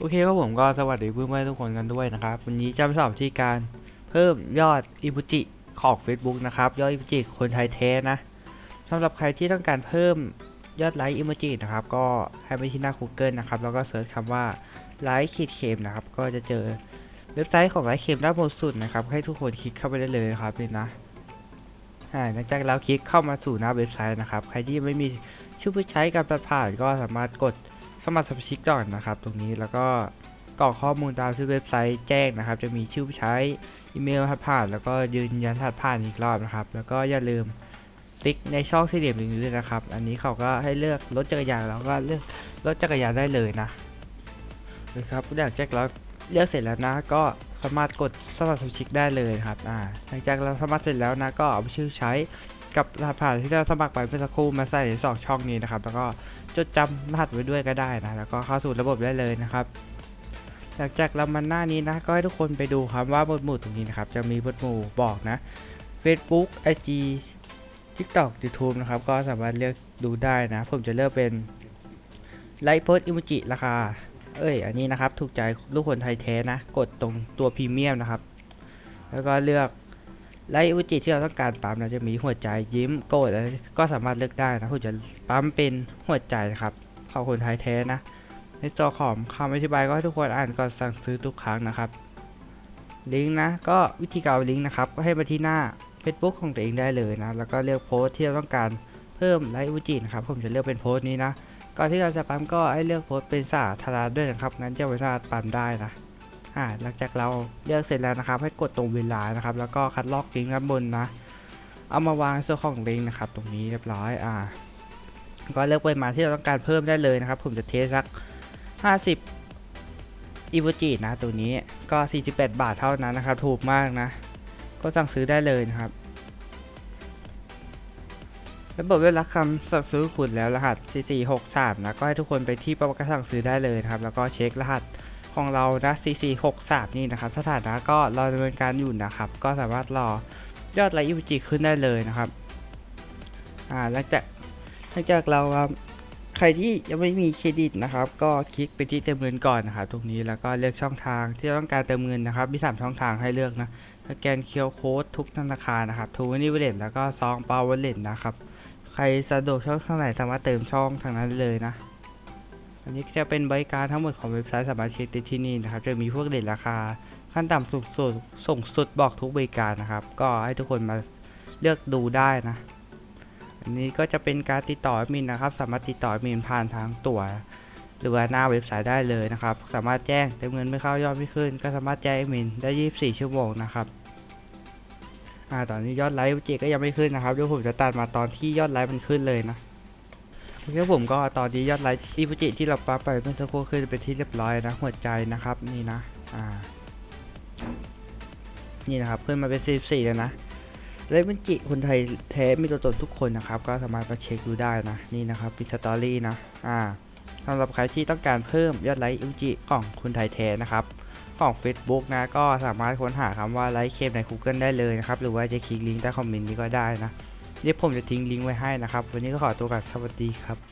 โอเคครับผมก็สวัสดีเพื่อนๆทุกคนกันด้วยนะครับ วันนี้จะมาสอนวิธีการเพิ่มยอดอิบุจิของ Facebook นะครับ ยอดอิบุจิคนไทยแท้นะสำหรับใครที่ต้องการเพิ่มยอดไลค์อิโมจินะครับ ก็ให้ไปที่หน้า Google นะครับ แล้วก็เสิร์ชคำว่าไลค์ขีดเข็มนะครับ ก็จะเจอเว็บไซต์ของไลค์เข็มด้านบนสุดนะครับ ให้ทุกคนคลิกเข้าไปได้เลยนะครับนี่นะหลังจากเราคลิกเข้ามาสู่หน้าเว็บไซต์นะครับ ใครที่ไม่มีชื่อผู้ใช้การผ่านก็สามารถกด สมัครสมาชิกก่อนนะครับ ตรงนี้แล้วก็กรอกข้อมูลตามที่เว็บไซต์แจ้งนะครับ จะมีชื่อผู้ใช้อีเมลรหัสผ่าน แล้วก็ยืนยันรหัสผ่านอีกรอบนะครับ แล้วก็อย่าลืมติ๊กในช่องสี่เหลี่ยมนี้ด้วยนะครับ อันนี้เขาก็ให้เลือกรถจักรยานแล้วก็เลือกรถจักรยานได้เลยนะนะครับหลังจากเราเลือกเสร็จแล้วนะ ก็สามารถกดสมัครสมาชิกได้เลยครับอ่าหลังจากเราสมัครเสร็จแล้วนะก็เอาชื่อใช้ กับรหัสผ่านที่เราสมัครไปเมื่อสักครู่มาใส่ในสองช่องนี้นะครับ แล้วก็จดจำรหัสไว้ด้วยก็ได้นะ แล้วก็เข้าสู่ระบบได้เลยนะครับ หลังจากเรามันหน้านี้นะ ก็ให้ทุกคนไปดูครับว่าบทหมู่ตรงนี้นะครับ จะมีบทหมู่บอกนะ Facebook IG TikTok YouTube นะครับ ก็สามารถเลือกดูได้นะ ผมจะเลือกเป็นไลฟ์โพสอิมจิราคา เอ้ย อันนี้นะครับ ถูกใจลูกคนไทยแท้นะ กดตรงตัวพรีเมียมนะครับ แล้วก็เลือก ไลฟ์อิมจิที่เราต้องการปั๊มนะจะมีหัวใจยิ้มโกรธอะไรก็สามารถเลือกได้นะผมจะปั๊มเป็นหัวใจนะครับของคนไทยแท้นะ ในตัวของคำอธิบายก็ให้ทุกคนอ่านก่อนสั่งซื้อทุกครั้งนะครับลิงก์นะก็วิธีการลิงก์นะครับก็ให้มาที่หน้า Facebook ของตัวเองได้เลยนะแล้วก็เลือกโพสต์ที่เราต้องการเพิ่มไลค์อุจินะครับผมจะเลือกเป็นโพสต์นี้นะก่อนที่เราจะปั๊มก็ให้เลือกโพสต์เป็นสาธารณะด้วยนะครับงั้นจะไม่สามารถปั๊มได้นะ อ่าหลังจากเราเลือกเสร็จแล้วนะครับ ให้กดตรงเวลานะครับ แล้วก็คัดลอกลิงก์ด้านบนนะ เอามาวางในส่วนของลิงก์นะครับ ตรงนี้เรียบร้อยอ่าก็เลือกปริมาณที่เราต้องการเพิ่มได้เลยนะครับ ผมจะเทสสัก 50อีโวจินะ ตัวนี้ก็ 48 บาทเท่านั้นนะครับ ถูกมากนะ ก็สั่งซื้อได้เลยนะครับระบบได้รับคำสั่งซื้อคุณแล้วรหัส 4463นะก็ให้ทุกคนไปที่ประกันสั่งซื้อได้เลยครับ แล้วก็เช็ครหัส ของเรานะ 4463 นี่นะครับ สถานะก็รอดำเนินการอยู่นะครับ ก็สามารถรอยอดไลค์อีโวจิขึ้นได้เลยนะครับ อ่า หลังจาก หลังจากเราครับ ใครที่ยังไม่มีเครดิตนะครับ ก็คลิกไปที่เติมเงินก่อนนะครับ ตรงนี้แล้วก็เลือกช่องทางที่ต้องการเติมเงินนะครับ มี 3 ช่องทางให้เลือกนะสแกนเคียวโค้ดทุกธนาคารนะครับทูนี่วเลตแล้วก็ซองเปาวอลเลตนะครับ ใครสะดวกช่องทางไหนสามารถเติมช่องทางนั้นได้เลยนะ อันนี้จะเป็นใบการทั้งหมดของเว็บไซต์สามารถเช็คได้ที่นี่นะครับ จะมีพวกเรทราคาขั้นต่ำสูงสุดส่งสุดบอกทุกบริการนะครับ ก็ให้ทุกคนมาเลือกดูได้นะ อันนี้ก็จะเป็นการติดต่อมินนะครับ สามารถติดต่อมินผ่านทางตัว หรือว่าหน้าเว็บไซต์ได้เลยนะครับ สามารถแจ้งเติมเงินไม่เข้ายอดไม่ขึ้น ก็สามารถแจ้งมินได้ 24 ชั่วโมงนะครับอ่าตอนนี้ยอดไลค์เจก็ยังไม่ขึ้นนะครับเดี๋ยวผมจะตัดมาตอนที่ยอดไลค์มันขึ้นเลยนะ โอเคผมก็ตอนนี้ยอดไลค์อีโปจิที่เราปั๊บไปเมื่อสักครู่ขึ้นเป็นที่เรียบร้อยนะหัวใจนะครับนี่นะอ่านี่นะครับขึ้นมาเป็น 44 แล้วนะเลเวนจิคนไทยแท้มีตัวตนทุกคนนะครับ ก็สามารถมาเช็คดูได้นะนี่นะครับปิดสตอรี่นะอ่าสำหรับใครที่ต้องการเพิ่มยอดไลค์อิจิของคนไทยแท้นะครับของ Facebook นะก็สามารถค้นหาคำว่าไลค์เคมใน Google ได้เลยนะครับ หรือว่าจะคลิกลิงก์ใต้คอมเมนต์นี้ก็ได้นะ เดี๋ยวผมจะทิ้งลิงก์ไว้ให้นะครับ วันนี้ก็ขอตัวก่อนสวัสดีครับ